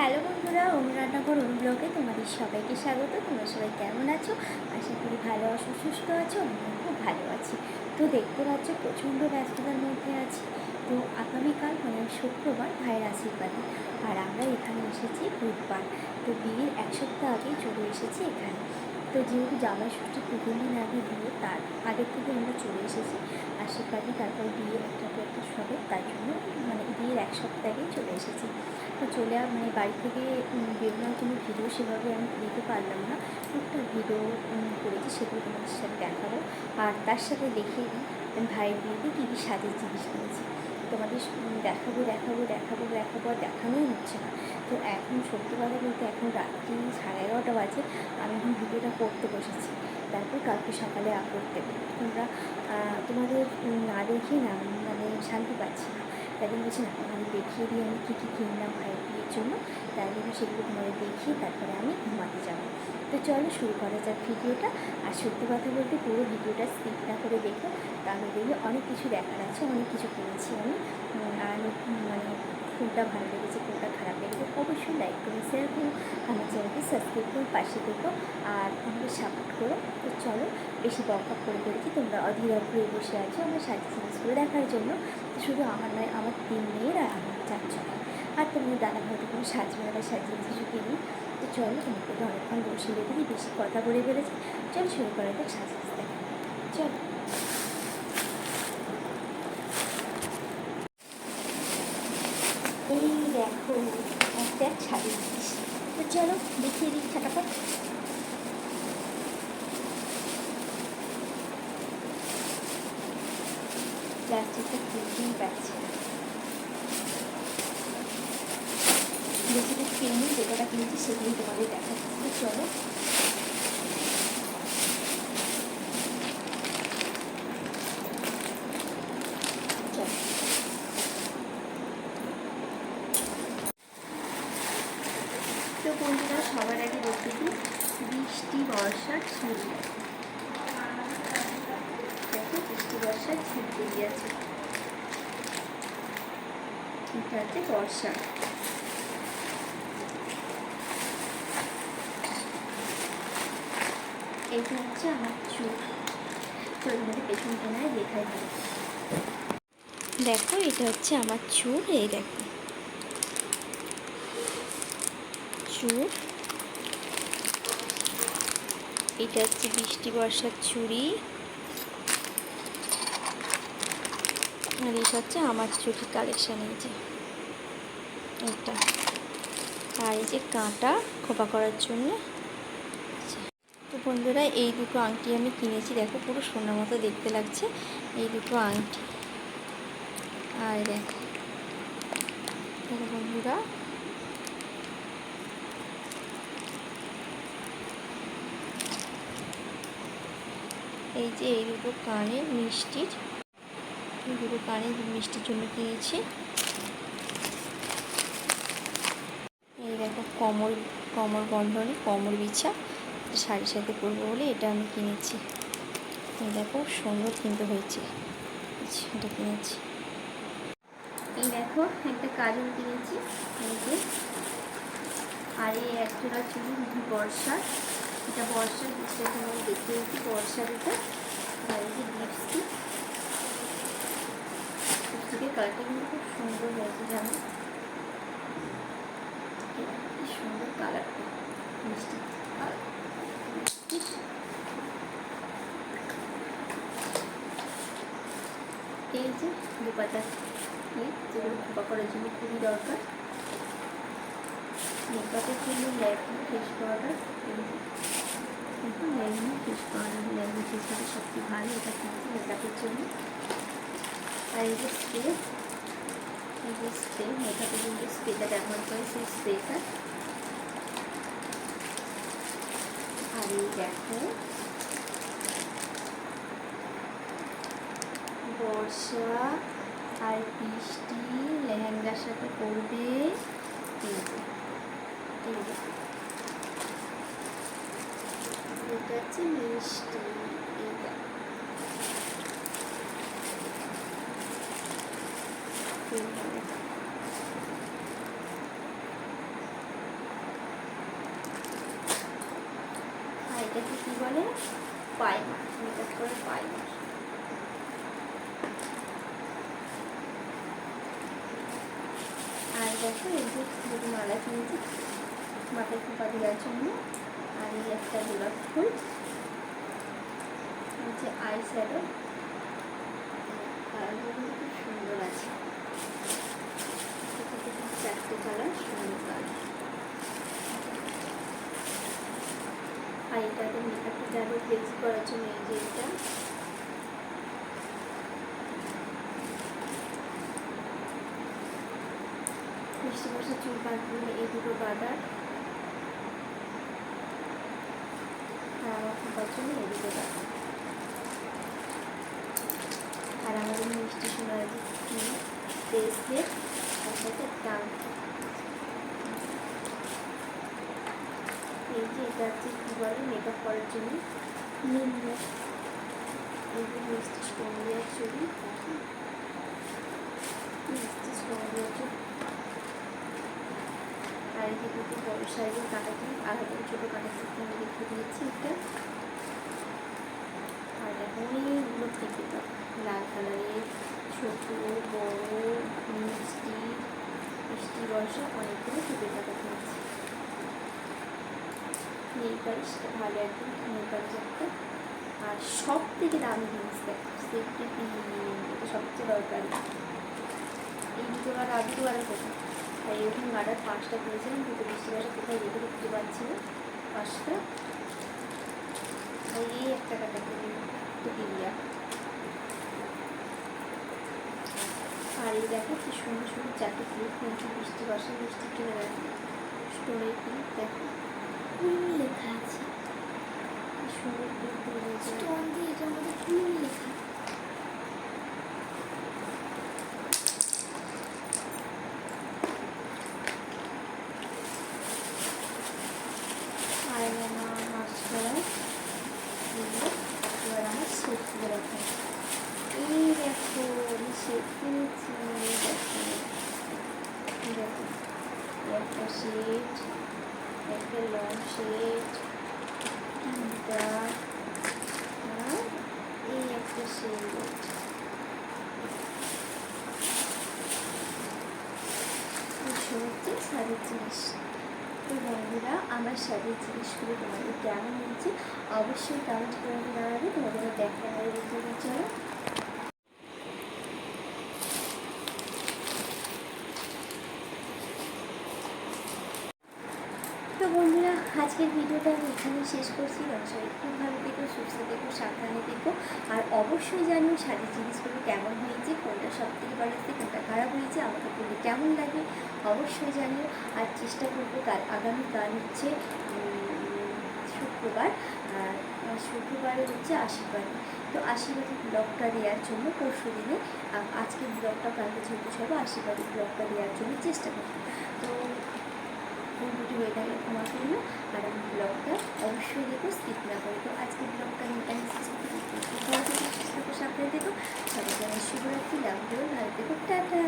Hello বন্ধুরা, ওম রান্নাঘর ওম ব্লগে তোমাদের সবাইকে স্বাগত। তোমরা সবাই কেমন আছো? আশা করি ভালো আছো, সুস্থ আছো, আমিও খুব ভালো আছি। তো দেখতে পাচ্ছ, প্রচণ্ড ব্যস্ততার মধ্যে আছি। তো আগামীকাল মানে শুক্রবার, ভাইয়ের আশীর্বাদে। আর আমরা এখানে এসেছি বুধবার। তো বিয়ের এক সপ্তাহ আগে চলে এসেছি এখানে। তো যেহেতু জামাই ষষ্ঠী দুদিন দিন আগে বিয়ে, তার আগের থেকে আমরা চলে এসেছি। আশীর্বাদে তারপর বিয়ে একটা তো একটা সবে, তার জন্য মানে বিয়ের এক সপ্তাহ চলে এসেছি। তো চলে মানে বাড়ি থেকে বেরোনোর কোনো ভিডিও সেভাবে আমি দিতে পারলাম না। একটা ভিডিও করেছি, সেগুলো তোমাদের সাথে দেখাবো। আর তার সাথে আমি ভাইয়ের বিয়েতে কী কী সাজের জিনিস কিনেছি। তোমাদের দেখাবো দেখাবো দেখাবো দেখাবো, আর দেখানোই হচ্ছে না। তো এখন সত্যি কথা বলতে এখন রাত্রি সাড়ে এগারোটা বাজে, আমি এখন ভিডিওটা করতে বসেছি। তারপর কালকে সকালে আপলোড দেবো। তোমরা তোমাদের না দেখে না মানে শান্তি পাচ্ছি না। তাই জন্য বলছি না আমি দেখিয়ে দিই আমি কী কী কিনলাম ভাইয়ের জন্য তাই জন্য সেগুলো তোমাদের দেখিয়ে তারপরে আমি ঘুমাতে যাব। তো চলো শুরু করা যাক ভিডিওটা। আর সত্যি কথা বলতে পুরো ভিডিওটা স্কিপ না করে দেখো, তাহলে দেখবে অনেক কিছু দেখার আছে, অনেক কিছু কিনেছি আমি। আর মানে কোনটা ভালো লেগেছে, কোনটা খারাপ লেগেছে, অবশ্যই লাইক করো শেয়ার করো, আমার চ্যানেলকে সাবস্ক্রাইব করো, পাশে দেখো আর আমাকে সাপোর্ট করো। তো চলো, বেশি বকা করে করেছি তোমরা অধীর ঘুরে বসে আছো আমার সাজিয়ে জিনিসগুলো দেখার জন্য। শুধু আমার নয়, আমার তিন মেয়ের আর আমার চার চারজন আর তোমাদের দাদা হয়তো কোনো সাজবে না সাজিয়ে কিছু কিনি তো চলো তোমাকে তো অনেকক্ষণ বসে রেখে বেশি কথা বলে ফেলেছি চলো শুরু করা যাক দেখা চলো। এই দেখো, একটা ছাড়ি তো চলো, দেখিয়ে দিই ফটাফট। প্লাস্টিকটা খুলতেই পারছি না বেশি কিছু কিনি যে কিনেছি সেগুলোই তোমাদের দেখাচ্ছি। চলো। তো বন্ধুরা, সবার আগে দেখতে বৃষ্টি বর্ষার ছবি দেখো, বৃষ্টি বর্ষার বেরিয়ে আছে। এটা হচ্ছে বর্ষা। এইটা হচ্ছে আমার চুল। তো এর মধ্যে পেছন কেনায় দেখাই দেখো, এটা হচ্ছে আমার চুল, এই দেখো। চুল। এটা হচ্ছে বৃষ্টি বর্ষার চুড়ি আর এটা হচ্ছে আমার চুড়ি কালেকশন, এই যে। এটা আর এই যে কাঁটা খোপা করার জন্য। বন্ধুরা, এই দুটো আংটি আমি কিনেছি। দেখো, পুরো সোনার মতো দেখতে লাগছে এই দুটো আংটি। আর দেখো দেখো বন্ধুরা, এই যে এই দুটো কানের মিষ্টির, এই দুটো কানের মিষ্টির জন্য কিনেছি। এই দেখো কমর কমল বন্ধনী, কমল বিছা শাড়ির সাথে পরবো বলে এটা আমি কিনেছি। দেখো সুন্দর কিন্তু হয়েছে। আচ্ছা, এটা কিনেছি। এই দেখো একটা কাজল কিনেছি আর এই এক জোড়া চুড়ি বর্ষার এটা বর্ষার তোমাকে দেখতে দিচ্ছি বর্ষার এটা আর এই যে লিপস্টিক কালারটা কিন্তু খুব সুন্দর হয়েছে জানো? কি সুন্দর কালারটা মিষ্টি কালার এই যে দুপাটা ক্লিপ যেগুলো খোপা করার জন্য খুবই দরকার। মেকআপের জন্য ল্যাকমি ফেস পাউডার কিন্তু Lakme face powder Lakme face powder সবচেয়ে ভালো, এটা কিন্তু মেকআপের জন্য। আর এই যে স্প্রে, এই যে স্প্রে, মেকআপের জন্য স্প্রেটা ব্যবহার করে, সেই স্প্রেটা। আর এই দেখো বর্ষা, আর বৃষ্টি, লেহেঙ্গার সাথে পড়বে এটা হচ্ছে মিষ্টি এটাকে কি বলে? পাইমা মেকআপ করে পাইমা এই যে দুটো মালা কিনেছি, মাথায় খোপা দেওয়ার জন্য, আর এই একটা গোলাপ ফুল। যে আই শ্যাডো কালারগুলো খুব সুন্দর আছে। এটা চারটে কালার, সুন্দর কালার। আর এটাতে মেকআপটা যাবে ফ্লেক্স করার জন্য এই যে এটা। মিষ্টি বসে চুল কাটবে এই দুটো বাদার আর আমার খোপার জন্য এই দুটো বাদার আর আমাদের মিষ্টি সোনার কি ব্রেসলেট তার এই যে এটা হচ্ছে কী বলে মেকআপ করার জন্য নিম্ন এই মিষ্টি স্টোন দেওয়ার ছবি মিষ্টি স্টোন দেওয়ার ছবি আর যে দুটো বড় সাইজের কাটা ক্লিপ আর একটা ছোটো কাটা ক্লিপ আমি রেখে দিয়েছি এটা আর দেখো অনেকগুলো এটা লাল কালারের ছোটো, বড়, মিষ্টি মিষ্টি বর্ষা অনেকগুলো ক্লিপের কাটা কিনেছি। নেল পালিশটা ভালো একদম নেল পালিশ একটা। আর সব থেকে দামি জিনিস দেখো সেফটি এটা সবচেয়ে দরকারি। এই দুটো আর দুটো গাড়া কোথায় আর এরকম গাড়ার পাঁচটা কিনেছিলাম দুটো বৃষ্টি গাড়া কোথায় রেখে দেখতে পাচ্ছি না। পাঁচটা। আর এই একটা কাটা কিনে টিপিয়া আর এই দেখো কি সুন্দর সুন্দর চারটে ক্লিপ কিনেছি বৃষ্টি বর্ষা বৃষ্টি কিনে দেখো স্টোনের ক্লিপ দেখো। লেখা আছে। কি সুন্দর ক্লিপ কিনে স্টোন দিয়ে এটার মধ্যে কুইন লেখা আয়না মাস্কারা এগুলো করে রাখা এই দেখো আমি সেট কিনেছি দেখো দেখো একটা শেড একটা লং শেড তিনটা আর এই একটা শেড হচ্ছে শাড়ির জিনিস তো বন্ধুরা, আমার শাড়ির জিনিসগুলো তোমাদের কেমন হয়েছে অবশ্যই কমেন্ট করে জানাবে, তোমাদের দেখা হবে ভিডিওর জন্য। তো বন্ধুরা, আজকের ভিডিওটা আমি এখানে শেষ করছি। সবাই খুব ভালো সুস্থ থেকো, সাবধানে থেকো। আর অবশ্যই জানিও, শাড়ির জিনিসগুলো কেমন হয়েছে, কোনটা সব থেকে ভালো খারাপ হয়েছে, আমাকে কিন্তু কেমন লাগে? অবশ্যই জানিও, আর চেষ্টা করব কাল আগামীকাল হচ্ছে শুক্রবার শুক্রবারে হচ্ছে আশীর্বাদ। তো আশীর্বাদ ব্লগটা দেওয়ার জন্য পরশু দিনে আজকের ব্লগটা কালকে যেহেতু সব আশীর্বাদের ব্লগটা দেওয়ার জন্য চেষ্টা করব। তো ভুল দুটি হয়ে থাকলে ক্ষমা করল আর আমি ব্লগটা অবশ্যই দেখো স্কিপ না করে তো আজকে ব্লগটা আমি টাইম সাথে দেখো সবাইকে শুভরাত্রি লাভ দেবো ভালো দেখো টাটা